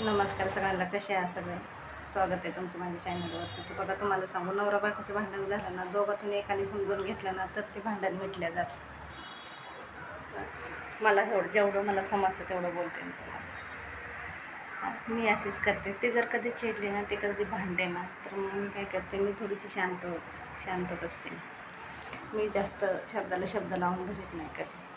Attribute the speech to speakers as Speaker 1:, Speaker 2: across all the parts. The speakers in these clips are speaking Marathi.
Speaker 1: नमस्कार सगळ्यांना कसे आहे सगळे? स्वागत आहे तुमचं माझ्या चॅनलवरती तर बघा तुम्हाला सांगू नवरा बायकोचं भांडण झालं ना दोघातून एकाने समजून घेतलं ना तर ते भांडण मिटल्या जात. मला एवढं जेवढं मला समजतं तेवढं बोलते मी तुम्हाला. मी अशीच करते. ते जर कधी चिडले ना ते कधी भांडे ना तर मग मी काय करते मी थोडीशी शांत होते शांत बसते मी जास्त शब्दाला शब्द लावून धरत नाही कधी.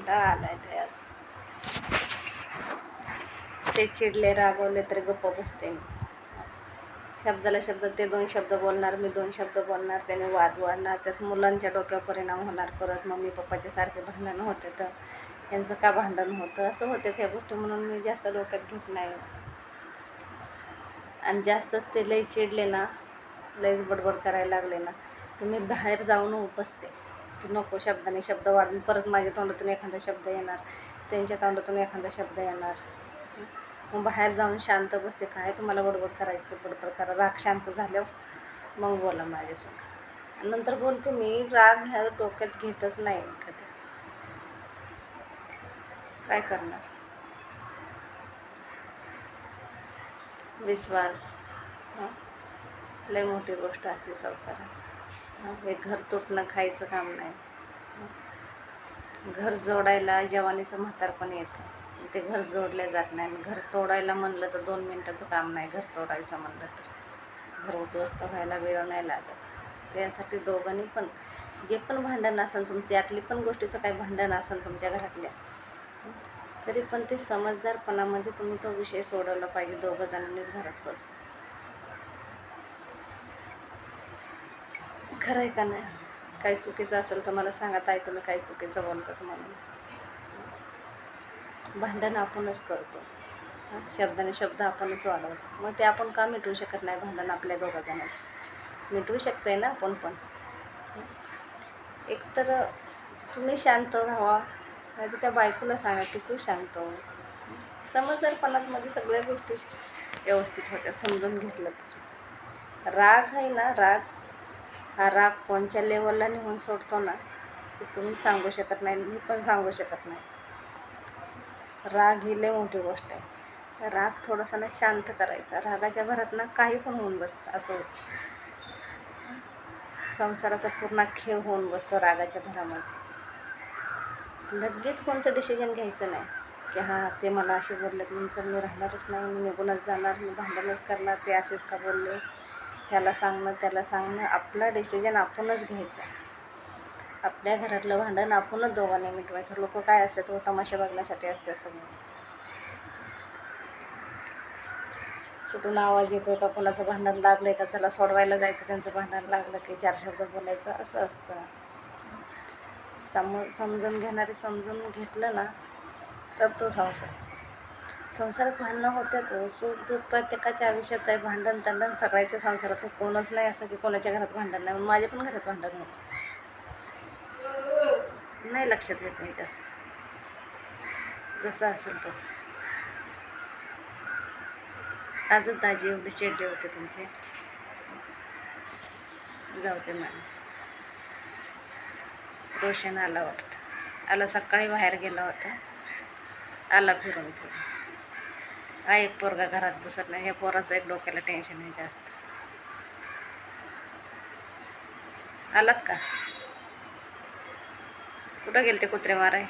Speaker 1: कंटाळा आलाय ते आज? ते चिडले रागवले तरी गप्प बसते शब्दाला शब्द ते दोन शब्द बोलणार मी दोन शब्द बोलणार त्याने वाद वाढणार त्यात मुलांच्या डोक्यावर परिणाम होणार परत. मम्मी पप्पाच्या सारखे भांडण होते तर यांचं का भांडण होतं? असं होते त्या गोष्टी म्हणून मी जास्त डोक्यात घेत नाही. आणि जास्तच ते लई चिडले ना लईच बडबड करायला लागले ना तर मी बाहेर जाऊन उपसते. की नको शब्दाने शब्द वाढून परत माझ्या तोंडातून एखादा शब्द येणार त्यांच्या तोंडातून एखादा शब्द येणार. मग बाहेर जाऊन शांत बसते काय तुम्हाला बडबड करायचं ते बडबड करा राग शांत झाल्यावर मग बोला माझ्यासंग. नंतर बोलते मी राग ह्या डोक्यात घेतच नाही कधी काय करणार? विश्वास. लय मोठी गोष्ट असते संसारात. हे घर तुटणं खायचं काम नाही. घर जोडायला जवानीचं म्हातारपण येतं. ते घर जोडलं जात नाही. घर तोडायला म्हणलं तर दोन मिनटाचं काम नाही घर तोडायचं म्हणलं तर. घर उद्ध्वस्त व्हायला वेळ नाही लागत. त्यासाठी दोघांनी पण जे पण भांडण असेल तुमची यातली पण गोष्टीचं काही भांडण असेल तुमच्या घरातल्या तरी पण ते समजदारपणामध्ये तुम्ही तो विषय सोडवला पाहिजे. दोघं जणांनीच घरात बसून. खरं आहे का नाही? काही चुकीचं असेल तर मला सांगा ताई तुम्ही काही चुकीचं बोलतात म्हणून. भांडण आपणच करतो. शब्दाने शब्द आपणच वाढवतो. मग ते आपण का मिटवू शकत नाही भांडण आपल्या दोघा जणांचं मिटवू शकतंय ना आपण पण. एकतर तुम्ही शांत व्हावा नाही त्या बायकोला सांगा की तू शांत हो. समजदारपणात मध्ये सगळ्या गोष्टी व्यवस्थित होत्या समजून घेतलं राग आहे ना राग हा राग कोणच्या लेवलला निघून सोडतो ना ते तुम्ही सांगू शकत नाही मी पण सांगू शकत नाही. राग ही लय मोठी गोष्ट आहे. राग थोडासा ना शांत करायचा. रागाच्या भरात ना काही पण होऊन बसतं असं संसाराचा पूर्ण खेळ होऊन बसतो रागाच्या भरामध्ये. लगेच कोणचं डिसिजन घ्यायचं नाही. की हां ते मला असे बोलले म्हणून तर मी राहणारच नाही मी निघूनच जाणार मी भांडणच करणार ते असेच का बोलले? ह्याला सांगणं त्याला सांगणं आपला डिसिजन आपणच घ्यायचा. आपल्या घरातलं भांडण आपणच दोघांनी मिटवायचं. लोक काय असतात तो तमाशा बघण्यासाठी असते सगळं. कुठून आवाज येतो का? कोणाचं भांडण लागलं का? चला सोडवायला जायचं त्यांचं भांडण लागलं की चार शब्द बोलायचं असं असतं. सम समजून घेणारे समजून घेतलं ना तर तो संसार. संसारात भांडणं होत्यात हो. सुख दुःख प्रत्येकाच्या आयुष्यात आहे भांडण तांडण सगळ्याच्या संसारात. कोणच नाही असं की कोणाच्या घरात भांडण नाही. माझ्या पण घरात भांडण होतं. नाही लक्षात येत नाही जास्त. जसं असेल तसं. आजच दाजी एवढे चेड्डे होते तुमचे. जाऊ दे मला रोशन आला वाटतं. आला सकाळी बाहेर गेला होता. आला फिरून फिरून. हा एक पोरगा घरात बसत नाही. ह्या पोराचं एक डोक्याला टेन्शन आहे जास्त. आलात का? कुठं गेले ते कुत्रे माराय?